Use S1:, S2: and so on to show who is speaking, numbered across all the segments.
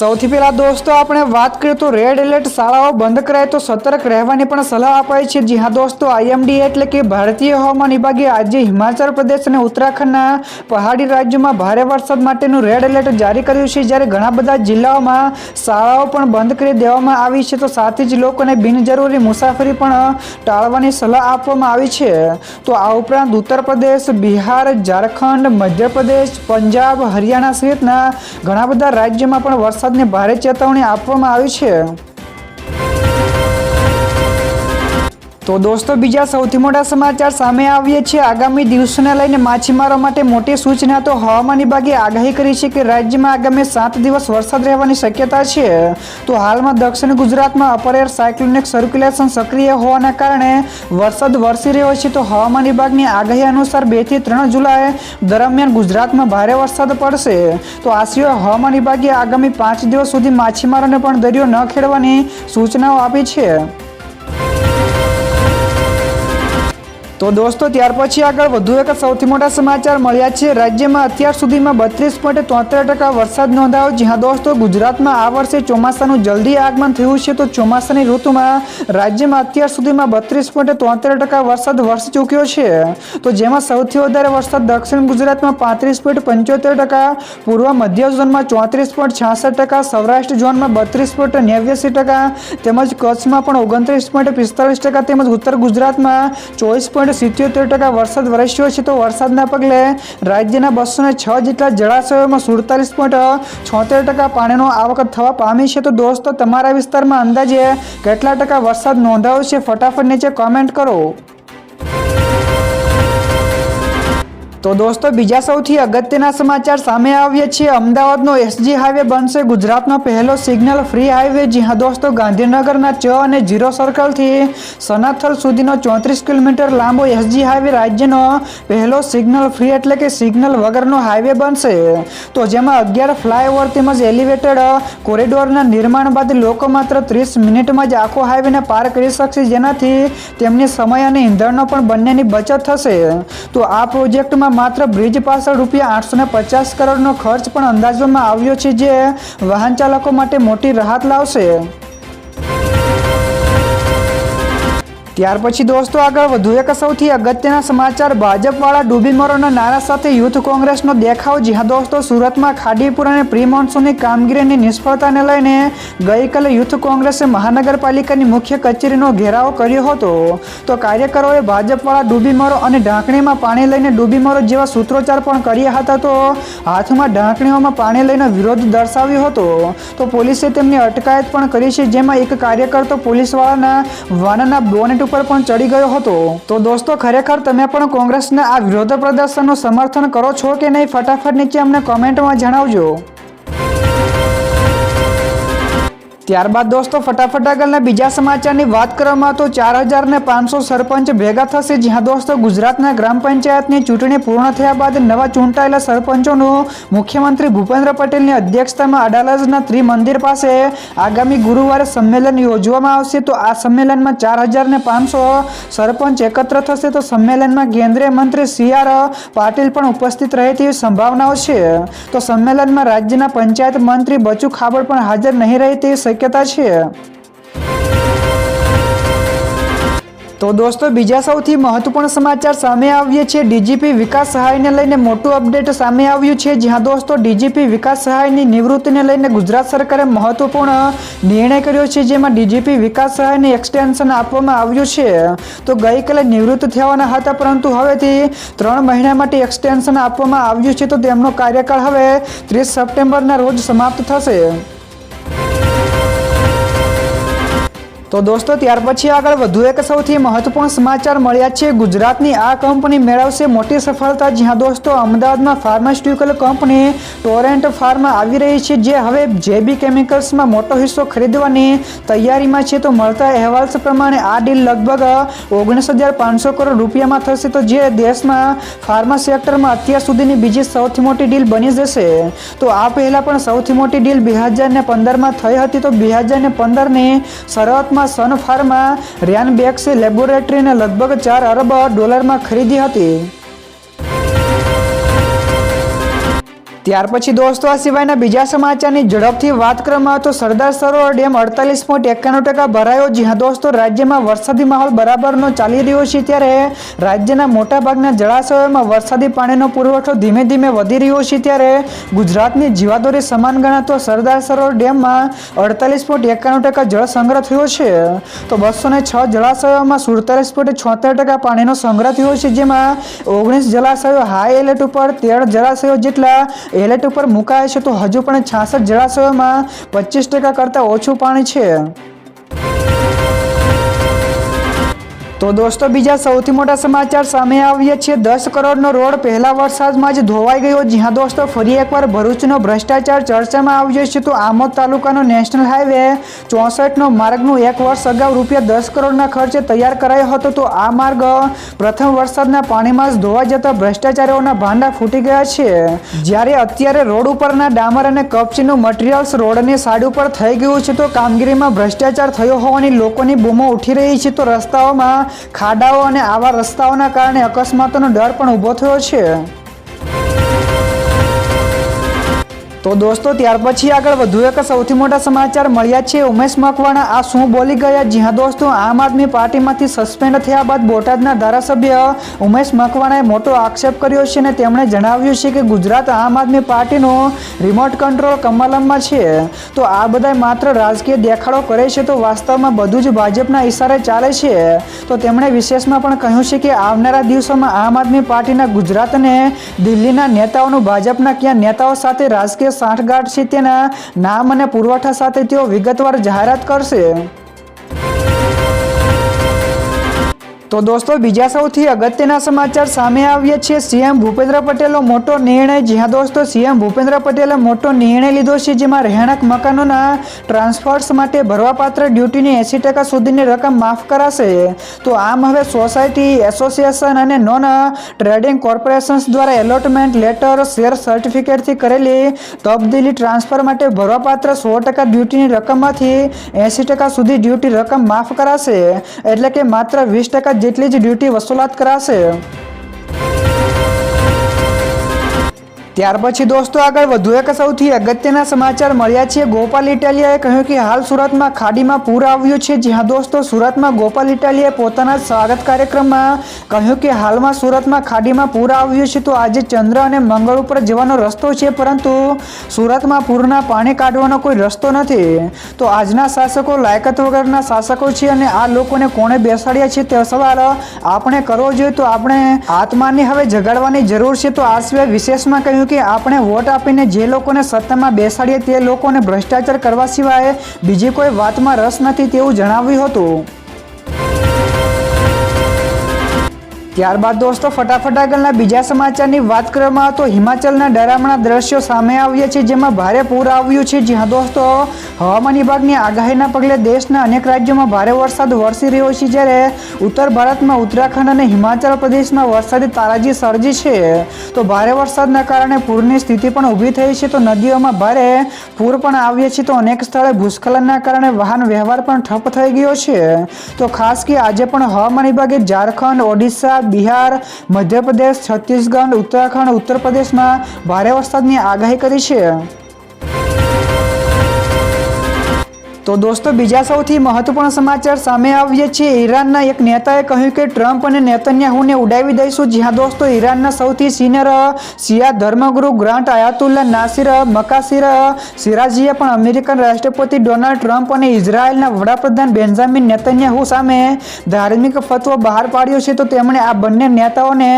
S1: સૌથી પહેલાં દોસ્તો, આપણે વાત કરીએ તો રેડ એલર્ટ શાળાઓ બંધ કરાય તો સતર્ક રહેવાની પણ સલાહ અપાઈ છે. જી હા દોસ્તો આઈએમડી એટલે કે ભારતીય હવામાન વિભાગે આજે હિમાચલ પ્રદેશ અને ઉત્તરાખંડના પહાડી રાજ્યોમાં ભારે વરસાદ માટેનું રેડ એલર્ટ જારી કર્યું છે. જ્યારે ઘણા બધા જિલ્લાઓમાં શાળાઓ પણ બંધ કરી દેવામાં આવી છે, તો સાથે જ લોકોને બિનજરૂરી મુસાફરી પણ ટાળવાની સલાહ આપવામાં આવી છે. તો આ ઉપરાંત ઉત્તર પ્રદેશ, બિહાર, ઝારખંડ, મધ્યપ્રદેશ, પંજાબ, હરિયાણા સહિતના ઘણા બધા રાજ્યોમાં પણ વરસાદની ભારે ચેતવણી આપવામાં આવી છે. તો દોસ્તો, બીજા સૌથી મોટા સમાચાર સામે આવીએ છીએ. આગામી દિવસોને લઈને માછીમારો માટે મોટી સૂચના. તો હવામાન વિભાગે આગાહી કરી છે કે રાજ્યમાં આગામી સાત દિવસ વરસાદ રહેવાની શક્યતા છે. તો હાલમાં દક્ષિણ ગુજરાતમાં અપર એર સાયક્લોનિક સર્ક્યુલેશન સક્રિય હોવાના કારણે વરસાદ વરસી રહ્યો છે. તો હવામાન વિભાગની આગાહી અનુસાર બેથી ત્રણ જુલાઈ દરમિયાન ગુજરાતમાં ભારે વરસાદ પડશે. તો આ સિવાય હવામાન વિભાગે આગામી પાંચ દિવસ સુધી માછીમારોને પણ દરિયો ન ખેડવાની સૂચનાઓ આપી છે. તો દોસ્તો, ત્યાર પછી આગળ વધુ એક સૌથી મોટા સમાચાર મળ્યા છે. રાજ્યમાં અત્યાર સુધીમાં બત્રીસ પોઈન્ટ તોતેર ટકા વરસાદ નોંધાયો, જ્યાં દોસ્તો ગુજરાતમાં આ વર્ષે ચોમાસાનું જલ્દી આગમન થયું છે. તો ચોમાસાની ઋતુમાં રાજ્યમાં અત્યાર સુધીમાં બત્રીસ પોઈન્ટ તોતેર ટકા વરસાદ વરસી ચૂક્યો છે. તો જેમાં સૌથી વધારે વરસાદ દક્ષિણ ગુજરાતમાં પાંત્રીસ પોઈન્ટ પંચોતેર ટકા, પૂર્વ મધ્ય ઝોનમાં ચોત્રીસ પોઈન્ટ છાસઠ ટકા, સૌરાષ્ટ્ર ઝોનમાં બત્રીસ પોઈન્ટ નેવ્યાસી ટકા, તેમજ કચ્છમાં પણ ઓગણત્રીસ પોઈન્ટ પિસ્તાલીસ ટકા, તેમજ ઉત્તર ગુજરાતમાં ચોવીસ પોઈન્ટ સિત્યોતેર ટકા વરસાદ વરસ્યો છે. તો વરસાદના પગલે રાજ્યના બસો છ જેટલા જળાશયોમાં સુડતાલીસ પોઈન્ટ છોતેર ટકા પાણીનો આવક થવા પામી છે. તો દોસ્તો, તમારા વિસ્તારમાં અંદાજે કેટલા ટકા વરસાદ નોંધાયો છે? ફટાફટ નીચે કોમેન્ટ કરો. તો દોસ્તો, બીજા સૌથી અગત્યના સમાચાર સામે આવ્યા છે. અમદાવાદનો એસજી હાઈવે બનશે. ગુજરાતનો પહેલો સિગ્નલ ફ્રી હાઈવે જી હા દોસ્તો ગાંધીનગરના ચ અને જીરો સર્કલથી સનાથલ સુધીનો ચોત્રીસ કિલોમીટર લાંબો એસજી હાઈવે રાજ્યનો પહેલો સિગ્નલ ફ્રી એટલે કે સિગ્નલ વગરનો હાઈવે બનશે. તો જેમાં અગિયાર ફ્લાયઓવર તેમજ એલિવેટેડ કોરિડોરના નિર્માણ બાદ લોકો માત્ર ત્રીસ મિનિટમાં જ આખો હાઈવેને પાર કરી શકશે. જેનાથી તેમની સમય અને ઈંધણનો પણ બંનેની બચત થશે. તો આ પ્રોજેક્ટમાં માત્ર બ્રિજ પાછળ રૂપિયા આઠસો પચાસ કરોડનો ખર્ચ પણ અંદાજવામાં આવ્યો છે જે વાહન ચાલકો માટે મોટી રાહત લાવશે. ત્યાર પછી દોસ્તો આગળ વધુ એક સૌથી અગત્યના સમાચાર. ભાજપવાળા ડૂબીમરોના નારા સાથે યુથ કોંગ્રેસનો દેખાવ. જી હા દોસ્તો સુરતમાં ખાડીપુર અને પ્રી મોન્સૂનની કામગીરીની નિષ્ફળતાને લઈને ગઈકાલે યુથ કોંગ્રેસે મહાનગરપાલિકાની મુખ્ય કચેરીનો ઘેરાવો કર્યો હતો. તો કાર્યકરોએ ભાજપવાળા ડૂબીમરો અને ઢાંકણીમાં પાણી લઈને ડૂબીમરો જેવા સૂત્રોચ્ચાર પણ કર્યા હતા. તો હાથમાં ઢાંકણીઓમાં પાણી લઈને વિરોધ દર્શાવ્યો હતો. તો પોલીસે તેમની અટકાયત પણ કરી છે. જેમાં એક કાર્યકર તો પોલીસવાળાના વાનના બોનેટ ઉપર પણ ચડી ગયો હતો. તો દોસ્તો, ખરેખર તમે પણ કોંગ્રેસના આ વિરોધ પ્રદર્શનનું સમર્થન કરો છો કે નહીં? ફટાફટ નીચે અમને કોમેન્ટમાં જણાવજો. ત્યારબાદ દોસ્તો, ફટાફટ આગળના બીજા સમાચારની વાત કરવામાં તો ચાર હજાર ને પાંચસો સરપંચ ભેગા થશે, જ્યાં દોસ્તો ગુજરાતના ગ્રામ પંચાયતની ચૂંટણી પૂર્ણ થયા બાદ નવા ચૂંટાયેલા સરપંચોનું મુખ્યમંત્રી ભૂપેન્દ્ર પટેલની અધ્યક્ષતામાં અડાલજના ત્રિમંદિર પાસે આગામી ગુરુવારે સંમેલન યોજવામાં આવશે. તો આ સંમેલનમાં ચાર હજાર ને પાંચસો સરપંચ એકત્ર થશે. તો સંમેલનમાં કેન્દ્રીય મંત્રી સી આર પાટીલ પણ ઉપસ્થિત રહે તેવી સંભાવનાઓ છે. તો સંમેલનમાં રાજ્યના પંચાયત મંત્રી બચુ ખાબડ પણ હાજર નહીં રહે તેવી શક્યતા છે? તો દોસ્તો, બીજા સૌથી મહત્વપૂર્ણ સમાચાર સામે આવ્યા છે ડીજીપી વિકાસ સહાયને લઈને મોટું અપડેટ સામે આવ્યું છે. જ્યાં દોસ્તો, ડીજીપી વિકાસ સહાયની નિવૃત્તિને લઈને ગુજરાત સરકારે મહત્વપૂર્ણ નિર્ણય કર્યો છે, જેમાં ડીજીપી વિકાસ સહાયને એક્સટેન્શન આપવામાં આવ્યું છે. તો ગઈકાલે નિવૃત્ત થવાના હતા, પરંતુ હવેથી ત્રણ મહિના માટે એક્સટેન્શન આપવામાં આવ્યું છે. તો તેમનો કાર્યકાળ હવે ત્રીસ સપ્ટેમ્બરના રોજ સમાપ્ત થશે. તો દોસ્તો, ત્યાર પછી આગળ વધુ એક સૌથી મહત્વપૂર્ણ સમાચાર મળ્યા છે. ગુજરાતની આ કંપની મેળવશે મોટી સફળતા. જ્યાં દોસ્તો, અમદાવાદમાં ફાર્માસ્યુટિકલ કંપની ટોરેન્ટ ફાર્મા આવી રહી છે, જે હવે જેબી કેમિકલ્સમાં મોટો હિસ્સો ખરીદવાની તૈયારીમાં છે. તો મળતા અહેવાલ પ્રમાણે આ ડીલ લગભગ ઓગણીસ હજાર પાંચસો કરોડ રૂપિયામાં થશે. તો જે દેશમાં ફાર્મા સેક્ટરમાં અત્યાર સુધીની બીજી સૌથી મોટી ડીલ બની જશે. તો આ પહેલાં પણ સૌથી મોટી ડીલ બે હજાર ને પંદરમાં થઈ હતી. તો બે હજારને પંદરની શરૂઆતમાં સન ફાર્મા રેનબેક્સ લેબોરેટરીને લગભગ ચાર અરબ ડોલરમાં ખરીદી હતી. ત્યાર પછી દોસ્તો, આ સિવાયના બીજા સમાચારની ઝડપથી વાત કરવામાં આવે તો સરદાર સરોવર ડેમ અડતાલીસ પોઈન્ટ એકાણું ટકા ભરાયો. જ્યાં દોસ્તો, રાજ્યમાં વરસાદી માહોલ બરાબરનો ચાલી રહ્યો છે ત્યારે રાજ્યના મોટાભાગના જળાશયોમાં વરસાદી પાણીનો પુરવઠો ધીમે ધીમે વધી રહ્યો છે ત્યારે ગુજરાતની જીવાદોરી સમાન ગણાતો સરદાર સરોવર ડેમમાં અડતાલીસ પોઈન્ટ એકાણું ટકા જળ સંગ્રહ થયો છે. તો બસો ને છ જળાશયોમાં સુડતાલીસ પોઈન્ટ છોતેર ટકા પાણીનો સંગ્રહ થયો છે, જેમાં ઓગણીસ જળાશયો હાઈ એલર્ટ ઉપર, તેર જળાશયો જેટલા એલર્ટ ઉપર મુકાયા છે તો હજુ પણ છાસઠ જળાશયોમાં પચીસ ટકા કરતાં ઓછું પાણી છે. તો દોસ્તો, બીજા સૌથી મોટા સમાચાર સામે આવીએ છીએ. દસ કરોડનો રોડ પહેલા વરસાદમાં જ ધોવાઈ ગયો. જ્યાં દોસ્તો, ફરી એકવાર ભરૂચનો ભ્રષ્ટાચાર ચર્ચામાં આવ્યો છે તો આમોદ તાલુકાનો નેશનલ હાઈવે ચોસઠનો માર્ગનું એક વર્ષ અગાઉ રૂપિયા દસ કરોડના ખર્ચે તૈયાર કરાયો હતો. તો આ માર્ગ પ્રથમ વરસાદના પાણીમાં જ ધોવાઈ જતા ભ્રષ્ટાચારીઓના ભાંડા ફૂટી ગયા છે. જ્યારે અત્યારે રોડ ઉપરના ડામર અને કપચીનું મટીરિયલ્સ રોડની સાઈડ ઉપર થઈ ગયું છે તો કામગીરીમાં ભ્રષ્ટાચાર થયો હોવાની લોકોની બૂમો ઉઠી રહી છે. તો રસ્તાઓમાં ખાડાઓ અને આવા રસ્તાઓના કારણે અકસ્માતોનો ડર પણ ઊભો થયો છે. તો દોસ્તો, ત્યાર પછી આગળ વધુ એક સૌથી મોટા સમાચાર મળ્યા છે. ઉમેશ મકવાણા, આ શું બોલી ગયા? જ્યાં દોસ્તો, આમ આદમી પાર્ટીમાંથી સસ્પેન્ડ થયા બાદ બોટાદના ધારાસભ્ય ઉમેશ મકવાણાએ મોટો આક્ષેપ કર્યો છે અને તેમણે જણાવ્યું છે કે ગુજરાત આમ આદમી પાર્ટીનો રિમોટ કંટ્રોલ કમલમમાં છે. તો આ બધા માત્ર રાજકીય દેખાડો કરે છે તો વાસ્તવમાં બધું જ ભાજપના ઇશારે ચાલે છે. તો તેમણે વિશેષમાં પણ કહ્યું છે કે આવનારા દિવસોમાં આમ આદમી પાર્ટીના ગુજરાત અને દિલ્હીના નેતાઓનું, ભાજપના ક્યાં નેતાઓ સાથે રાજકીય સાંઠગાંઠ છે તેના નામ અને પુરવઠા સાથે તેઓ વિગતવાર જાહેરાત કરશે. તો દોસ્તો, બીજા સૌથી અગત્યના સમાચાર સામે આવીએ છીએ સીએમ ભૂપેન્દ્ર પટેલનો મોટો નિર્ણય જ્યાં દોસ્તો, સીએમ ભૂપેન્દ્ર પટેલે મોટો નિર્ણય લીધો છે, જેમાં રહેણાંક મકાનોના ટ્રાન્સફર્સ માટે ભરવાપાત્ર ડ્યુટીની એંસી ટકા સુધીની રકમ માફ કરાશે. તો આમ હવે સોસાયટી એસોસિએશન અને નોન ટ્રેડિંગ કોર્પોરેશન્સ દ્વારા એલોટમેન્ટ લેટર, શેર સર્ટિફિકેટથી કરેલી તબદીલી ટ્રાન્સફર માટે ભરવાપાત્ર સો ટકા ડ્યુટીની રકમમાંથી એંસી ટકા સુધી ડ્યુટી રકમ માફ કરાશે. એટલે કે માત્ર વીસ ટકા જેટલી જ ડ્યુટી વસૂલાત કરાશે ત્યાર પછી દોસ્તો આગળ વધુ એક સૌથી અગત્યના સમાચાર મળ્યા છે. ગોપાલ ઇટાલિયાએ કહ્યું કે હાલ સુરતમાં ખાડીમાં પૂર આવ્યું છે. જ્યાં દોસ્તો સુરતમાં ગોપાલ ઇટાલિયાએ પોતાના સ્વાગત કાર્યક્રમમાં કહ્યું કે હાલમાં સુરતમાં ખાડીમાં પૂર આવ્યું છે તો આજે ચંદ્ર અને મંગળ ઉપર જવાનો રસ્તો છે, પરંતુ સુરતમાં પૂરના પાણી કાઢવાનો કોઈ રસ્તો નથી. તો આજના શાસકો લાયકત વગરના શાસકો છે અને આ લોકોને કોણે બેસાડ્યા છે તે સવાલ આપણે કરવો જોઈએ તો આપણે આત્માને હવે જગાડવાની જરૂર છે. તો આ સિવાય વિશેષમાં કહ્યું કે આપણે વોટ આપીને જે લોકોને સત્તામાં બેસાડીએ તે લોકોને ભ્રષ્ટાચાર કરવા સિવાય બીજી કોઈ વાતમાં રસ નથી તેવું જણાવ્યું હતું. ત્યારબાદ દોસ્તો, ફટાફટ આગળના બીજા સમાચારની વાત કરવામાં તો હિમાચલના ડરામણા દ્રશ્યો સામે આવ્યા છે, જેમાં ભારે પૂર આવ્યું છે. જ્યાં દોસ્તો, હવામાન વિભાગની આગાહીના પગલે દેશના અનેક રાજ્યોમાં ભારે વરસાદ વરસી રહ્યો છે, જ્યારે ઉત્તર ભારતમાં ઉત્તરાખંડ અને હિમાચલ પ્રદેશમાં વરસાદી તારાજી સર્જી છે. તો ભારે વરસાદના કારણે પૂરની સ્થિતિ પણ ઊભી થઈ છે, તો નદીઓમાં ભારે પૂર પણ આવ્યા છે, તો અનેક સ્થળે ભૂસ્ખલનના કારણે વાહન વ્યવહાર પણ ઠપ થઈ ગયો છે. તો ખાસ કે આજે પણ હવામાન વિભાગે ઝારખંડ, ઓડિશા બિહાર મધ્યપ્રદેશ છત્તીસગઢ ઉત્તરાખંડ ઉત્તર પ્રદેશમાં ભારે વરસાદની આગાહી કરી છે. તો દોસ્તો, બીજા સૌથી મહત્વપૂર્ણ સમાચાર સામે આવ્યા છે. ઈરાનના એક નેતાએ કહ્યું કે ટ્રમ્પ અને નેતન્યાહુને ઉડાવી દઈશું. જ્યાં દોસ્તો, ઈરાનના સૌથી સિનિયર શિયા ધર્મગુરુ ગ્રાન્ટ આયાતુલ્લા નાસિર, મકાસિર સિરાજીએ પણ અમેરિકન રાષ્ટ્રપતિ ડોનાલ્ડ ટ્રમ્પ અને ઇઝરાયેલના વડાપ્રધાન બેન્જામિન નેતન્યાહુ સામે ધાર્મિક ફતવો બહાર પાડ્યો છે. તો તેમણે આ બંને નેતાઓને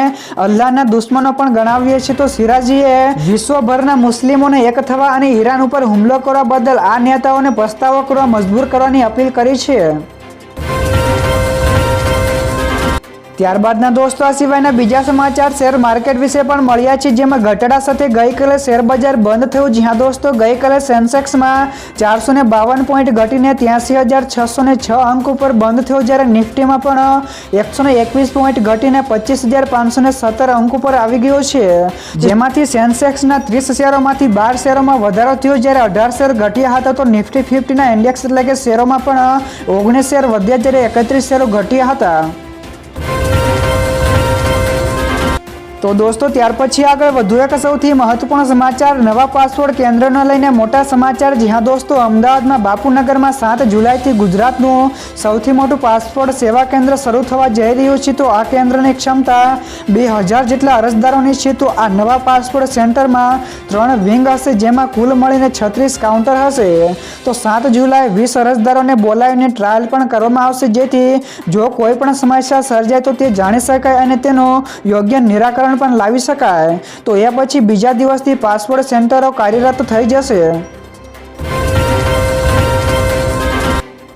S1: અલ્લાહના દુશ્મનો પણ ગણાવ્યા છે. તો સિરાજીએ વિશ્વભરના મુસ્લિમોને એક થવા અને ઈરાન ઉપર હુમલો કરવા બદલ આ નેતાઓને પસ્તાવો કરવા મજબૂર કરવાની અપીલ કરી છે. ત્યારબાદના દોસ્તો, આ સિવાયના બીજા સમાચાર શેર માર્કેટ વિશે પણ મળ્યા છે, જેમાં ઘટાડા સાથે ગઈકાલે શેર બજાર બંધ થયું, જ્યાં દોસ્તો ગઈકાલે સેન્સેક્સમાં ચારસો ને બાવન પોઈન્ટ ઘટીને ત્યાંસી હજાર છસો ને છ અંક ઉપર બંધ થયો, જ્યારે નિફ્ટીમાં પણ એકસો ને એકવીસ પોઈન્ટ ઘટીને પચીસ હજાર પાંચસો ને સત્તર અંક ઉપર આવી ગયો છે. જેમાંથી સેન્સેક્સના ત્રીસ શેરોમાંથી બાર શેરોમાં વધારો થયો, જ્યારે અઢાર શેર ઘટ્યા હતા, તો નિફ્ટી ફિફ્ટીના ઇન્ડેક્સ એટલે કે શેરોમાં પણ ઓગણીસ શેર વધ્યા, જ્યારે એકત્રીસ શેરો ઘટ્યા હતા. તો દોસ્તો, ત્યાર પછી આગળ વધુ એક સૌથી મહત્વપૂર્ણ સમાચાર. નવા પાસપોર્ટ કેન્દ્રને લઈને મોટા સમાચાર. જ્યાં દોસ્તો અમદાવાદમાં બાપુનગરમાં સાત જુલાઈથી ગુજરાતનું સૌથી મોટું પાસપોર્ટ સેવા કેન્દ્ર શરૂ થવા જઈ રહ્યું છે. તો આ કેન્દ્રની ક્ષમતા બે હજાર જેટલા અરજદારોની છે. તો આ નવા પાસપોર્ટ સેન્ટરમાં ત્રણ વિંગ હશે, જેમાં કુલ મળીને છત્રીસ કાઉન્ટર હશે. તો સાત જુલાઈ વીસ અરજદારોને બોલાવીને ટ્રાયલ પણ કરવામાં આવશે. જેથી જો કોઈ પણ સમસ્યા સર્જાય તો તે જાણી શકાય અને તેનું યોગ્ય નિરાકરણ પણ લાવી શકાય. તો એ પછી બીજા દિવસથી પાસપોર્ટ સેન્ટરો કાર્યરત થઈ જશે.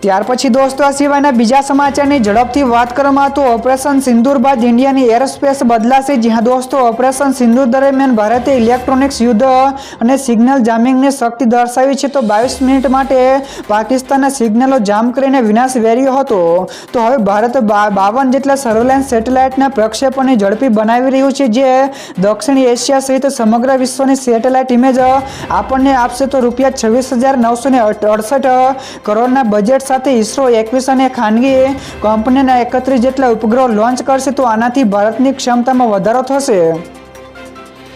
S1: ત્યાર પછી દોસ્તો, આ સિવાયના બીજા સમાચારની ઝડપથી વાત કરવામાં તો ઓપરેશન સિંદૂર બાદ ઇન્ડિયાની એરસ્પેસ બદલાશે, જ્યાં દોસ્તો, ઓપરેશન સિંદુર દરમિયાન ભારતે ઇલેક્ટ્રોનિક્સ યુદ્ધ અને સિગ્નલ જામિંગની શક્તિ દર્શાવી છે. તો બાવીસ મિનિટ માટે પાકિસ્તાનના સિગ્નલો જામ કરીને વિનાશ વેર્યો હતો. તો હવે ભારત બાવન જેટલા સર્વેલન્સ સેટેલાઇટના પ્રક્ષેપણને ઝડપી બનાવી રહ્યું છે, જે દક્ષિણ એશિયા સહિત સમગ્ર વિશ્વની સેટેલાઇટ ઇમેજ આપણને આપશે તો રૂપિયા છવ્વીસ હજાર નવસો ને અડસઠ કરોડના બજેટ સાથે ઇસરો એકવીસ અને ખાનગી કંપનીના એકત્રીસ જેટલા ઉપગ્રહો લોન્ચ કરશે, તો આનાથી ભારતની ક્ષમતામાં વધારો થશે.